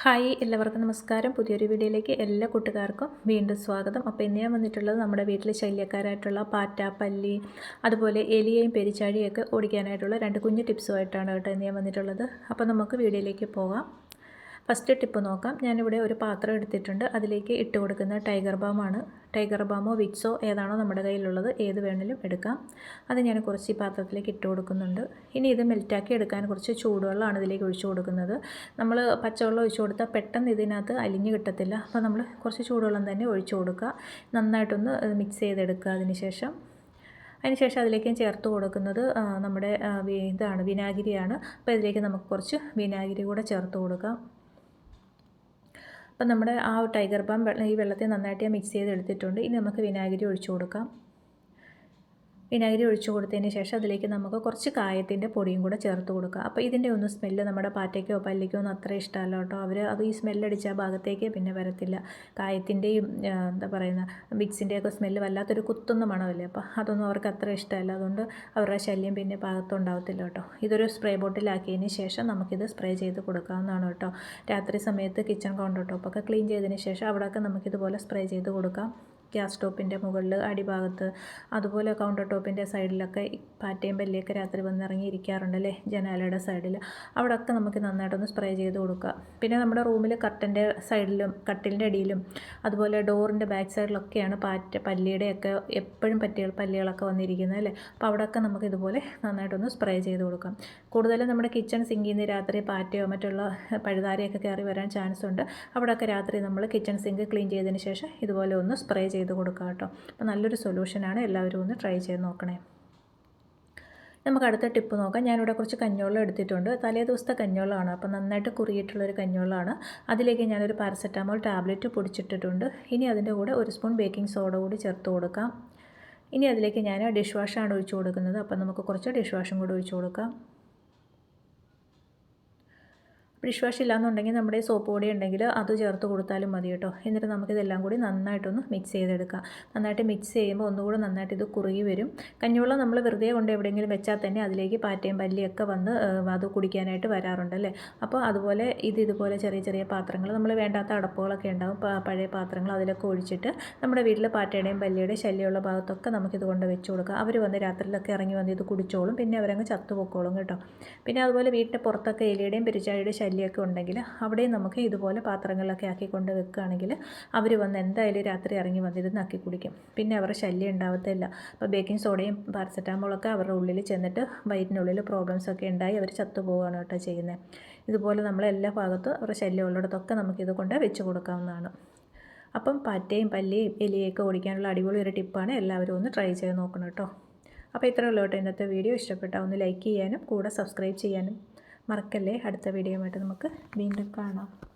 Hi എല്ലാവർക്കും നമസ്കാരം. പുതിയൊരു വീഡിയോയിലേക്ക് എല്ലാ കൂട്ടുകാർക്കും വീണ്ടും സ്വാഗതം. അപ്പോൾ ഇന്ന് ഞാൻ വന്നിട്ടുള്ളത് നമ്മുടെ വീട്ടിൽ ശല്യക്കാരായിട്ടുള്ള പാറ്റ പല്ലി അതുപോലെ എലിയെയും പെരിച്ചാഴിയൊക്കെ ഓടിക്കാനായിട്ടുള്ള രണ്ട് കുഞ്ഞു ടിപ്സുമായിട്ടാണ് കേട്ടോ ഇന്ന് ഞാൻ വന്നിട്ടുള്ളത്. അപ്പോൾ നമുക്ക് വീഡിയോയിലേക്ക് പോകാം. ഫസ്റ്റ് ടിപ്പ് നോക്കാം. ഞാനിവിടെ ഒരു പാത്രം എടുത്തിട്ടുണ്ട്. അതിലേക്ക് ഇട്ട് കൊടുക്കുന്ന ടൈഗർ ബാമാണ്. ടൈഗർ ബാമോ വിക്സോ ഏതാണോ നമ്മുടെ കയ്യിലുള്ളത് ഏത് വേണമെങ്കിലും എടുക്കാം. അത് ഞാൻ കുറച്ച് ഈ പാത്രത്തിലേക്ക് ഇട്ട് കൊടുക്കുന്നുണ്ട്. ഇനി ഇത് മെൽറ്റാക്കി എടുക്കാൻ കുറച്ച് ചൂടുവെള്ളമാണ് ഇതിലേക്ക് ഒഴിച്ചു കൊടുക്കുന്നത്. നമ്മൾ പച്ചവെള്ളം ഒഴിച്ചു കൊടുത്താൽ പെട്ടെന്ന് ഇതിനകത്ത് അലിഞ്ഞ് കിട്ടത്തില്ല. അപ്പോൾ നമ്മൾ കുറച്ച് ചൂടുവെള്ളം തന്നെ ഒഴിച്ചു കൊടുക്കുക. നന്നായിട്ടൊന്ന് മിക്സ് ചെയ്തെടുക്കുക അതിന് ശേഷം. അതിനുശേഷം അതിലേക്ക് ചേർത്ത് കൊടുക്കുന്നത് നമ്മുടെ ഇതാണ് വിനാഗിരിയാണ്. അപ്പോൾ ഇതിലേക്ക് നമുക്ക് കുറച്ച് വിനാഗിരി കൂടെ ചേർത്ത് കൊടുക്കാം. അപ്പം നമ്മുടെ ആ ടൈഗർ ബാം ഈ വെള്ളത്തിൽ നന്നായിട്ട് ഞാൻ മിക്സ് ചെയ്തെടുത്തിട്ടുണ്ട്. ഇനി നമുക്ക് വിനാഗിരി ഒഴിച്ചു കൊടുക്കാം. വിനാഗിരി ഒഴിച്ചു കൊടുത്തതിന് ശേഷം അതിലേക്ക് നമുക്ക് കുറച്ച് കായത്തിന്റെ പൊടിയും കൂടെ ചേർത്ത് കൊടുക്കുക അപ്പോൾ ഇതിന്റെ ഒന്നും സ്മെല്ല് നമ്മുടെ പാറ്റയ്ക്കോ പല്ലിക്കോ ഒന്നും അത്ര ഇഷ്ടമല്ല കേട്ടോ. അവർ അത് ഈ സ്മെല്ലടിച്ച ഭാഗത്തേക്ക് പിന്നെ വരത്തില്ല. കായത്തിന്റെയും എന്താ പറയുന്ന മിക്സിന്റെയൊക്കെ സ്മെല്ല് വല്ലാത്തൊരു കുത്തുന്ന മണമല്ലേ? അപ്പോൾ അതൊന്നും അവർക്ക് അത്ര ഇഷ്ടമല്ല. അതുകൊണ്ട് അവരുടെ ശല്യം പിന്നെ ഭാഗത്തുണ്ടാവത്തില്ല കേട്ടോ. ഇതൊരു സ്പ്രേ ബോട്ടിലാക്കിയതിന് ശേഷം നമുക്കിത് സ്പ്രേ ചെയ്ത് കൊടുക്കാവുന്നതാണ് കേട്ടോ. രാത്രി സമയത്ത് കിച്ചൺ കൗണ്ടർ ടോപ്പൊക്കെ ക്ലീൻ ചെയ്തതിന് ശേഷം അവിടെയൊക്കെ നമുക്കിതുപോലെ സ്പ്രേ ചെയ്ത് കൊടുക്കാം. ഗ്യാസ് സ്റ്റോപ്പിന്റെ മുകളിൽ അടിഭാഗത്ത് അതുപോലെ കൗണ്ടർ ടോപ്പിന്റെ സൈഡിലൊക്കെ പാറ്റയും പല്ലിയൊക്കെ രാത്രി വന്ന് ഇറങ്ങിയിരിക്കാറുണ്ടല്ലേ ജനാലയുടെ സൈഡിൽ അവിടെയൊക്കെ നമുക്ക് നന്നായിട്ടൊന്ന് സ്പ്രേ ചെയ്ത് കൊടുക്കുക പിന്നെ നമ്മുടെ റൂമിൽ കട്ടന്റെ സൈഡിലും കട്ടിലിന്റെ അടിയിലും അതുപോലെ ഡോറിന്റെ ബാക്ക് സൈഡിലൊക്കെയാണ് പാറ്റ പല്ലിയുടെയൊക്കെ എപ്പോഴും പറ്റികൾ പല്ലികളൊക്കെ വന്നിരിക്കുന്നത് അല്ലേ? അപ്പോൾ അവിടെയൊക്കെ നമുക്ക് ഇതുപോലെ നന്നായിട്ടൊന്ന് സ്പ്രേ ചെയ്ത് കൊടുക്കാം. കൂടുതലും നമ്മുടെ കിച്ചൺ സിങ്കിൽ നിന്ന് രാത്രി പാറ്റയോ മറ്റുള്ള പഴുതാരയൊക്കെ കയറി വരാൻ ചാൻസ് ഉണ്ട് അവിടെയൊക്കെ രാത്രി നമ്മൾ കിച്ചൺ സിങ്ക് ക്ലീൻ ചെയ്തതിന് ശേഷം ഇതുപോലെ ഒന്ന് സ്പ്രേ കൊടുക്കുക കേട്ടോ. അപ്പോൾ നല്ലൊരു സൊല്യൂഷനാണ് എല്ലാവരും ഒന്ന് ട്രൈ ചെയ്ത് നോക്കണേ. നമുക്ക് അടുത്ത ടിപ്പ് നോക്കാം. ഞാനിവിടെ കുറച്ച് കഞ്ഞോളം എടുത്തിട്ടുണ്ട്. തലേ ദിവസത്തെ കഞ്ഞോളമാണ് അപ്പോൾ നന്നായിട്ട് കുറിയിട്ടുള്ളൊരു കഞ്ഞോളമാണ് അതിലേക്ക് ഞാനൊരു പാരസെറ്റാമോൾ ടാബ്ലറ്റ് പൊടിച്ചിട്ടിട്ടുണ്ട്. ഇനി അതിന്റെ കൂടെ ഒരു സ്പൂൺ ബേക്കിംഗ് സോഡ കൂടി ചേർത്ത് കൊടുക്കാം. ഇനി അതിലേക്ക് ഞാൻ ഡിഷ് വാഷാണ് ഒഴിച്ചു കൊടുക്കുന്നത്. അപ്പോൾ നമുക്ക് കുറച്ച് ഡിഷ് വാഷും കൂടി ഒഴിച്ചു കൊടുക്കാം. ഡിഷ് വാഷ് ഇല്ലാന്നുണ്ടെങ്കിൽ നമ്മുടെ സോപ്പ് പൊടി ഉണ്ടെങ്കിൽ അത് ചേർത്ത് കൊടുത്താലും മതി കേട്ടോ. എന്നിട്ട് നമുക്കിതെല്ലാം കൂടി നന്നായിട്ടൊന്ന് മിക്സ് ചെയ്തെടുക്കാം. നന്നായിട്ട് മിക്സ് ചെയ്യുമ്പോൾ ഒന്നുകൂടെ നന്നായിട്ട് ഇത് കുറുകി വരും. കഞ്ഞിവെള്ളം നമ്മൾ വെറുതെ കൊണ്ട് എവിടെയെങ്കിലും വെച്ചാൽ തന്നെ അതിലേക്ക് പാറ്റയും പല്ലിയൊക്കെ വന്ന് അത് കുടിക്കാനായിട്ട് വരാറുണ്ടല്ലേ അപ്പോൾ അതുപോലെ ഇത് ഇതുപോലെ ചെറിയ ചെറിയ പാത്രങ്ങൾ നമ്മൾ വേണ്ടാത്ത അടപ്പുകളൊക്കെ ഉണ്ടാവും. പഴയ പാത്രങ്ങൾ അതിലൊക്കെ ഒഴിച്ചിട്ട് നമ്മുടെ വീട്ടിൽ പാറ്റയുടെയും പല്ലിയുടെയും ശല്യമുള്ള ഭാഗത്തൊക്കെ നമുക്കിത് കൊണ്ട് വെച്ച് കൊടുക്കാം. അവർ വന്ന് രാത്രിയിലൊക്കെ ഇറങ്ങി വന്ന് ഇത് കുടിച്ചോളും. പിന്നെ അവരങ്ങ് ചത്തുപൊക്കോളും കേട്ടോ. പിന്നെ അതുപോലെ വീട്ടിന്റെ പുറത്തൊക്കെ എലിയുടെയും പെരിച്ചാഴിയുടെയും ശല്യമൊക്കെ ഉണ്ടെങ്കിൽ അവിടെയും നമുക്ക് ഇതുപോലെ പാത്രങ്ങളിലൊക്കെ ആക്കിക്കൊണ്ട് വെക്കുകയാണെങ്കിൽ അവർ വന്ന് എന്തായാലും രാത്രി ഇറങ്ങി വന്നിരുന്ന് ആക്കി കുടിക്കും. പിന്നെ അവരുടെ ശല്യം ഉണ്ടാവത്തില്ല. അപ്പോൾ ബേക്കിംഗ് സോഡയും പാരസെറ്റാമോളൊക്കെ അവരുടെ ഉള്ളിൽ ചെന്നിട്ട് വയറ്റിനുള്ളിൽ പ്രോബ്ലംസൊക്കെ ഉണ്ടായി അവർ ചത്തുപോവുകയാണ് കേട്ടോ ചെയ്യുന്നത്. ഇതുപോലെ നമ്മൾ എല്ലാ ഭാഗത്തും അവരുടെ ശല്യം ഉള്ളിടത്തൊക്കെ നമുക്കിത് കൊണ്ട് വെച്ച് കൊടുക്കാവുന്നതാണ്. അപ്പം പാറ്റയും പല്ലിയും എലിയൊക്കെ ഓടിക്കാനുള്ള അടിപൊളി ഒരു ടിപ്പാണ് എല്ലാവരും ഒന്ന് ട്രൈ ചെയ്ത് നോക്കണം കേട്ടോ. അപ്പോൾ ഇത്രയുള്ളൂ കേട്ടോ ഇന്നത്തെ വീഡിയോ ഇഷ്ടപ്പെട്ടാൽ ഒന്ന് ലൈക്ക് ചെയ്യാനും കൂടെ സബ്സ്ക്രൈബ് ചെയ്യാനും. മറക്കല്ലേ? അടുത്ത വീഡിയോ ആയിട്ട് നമുക്ക് വീണ്ടും കാണാം.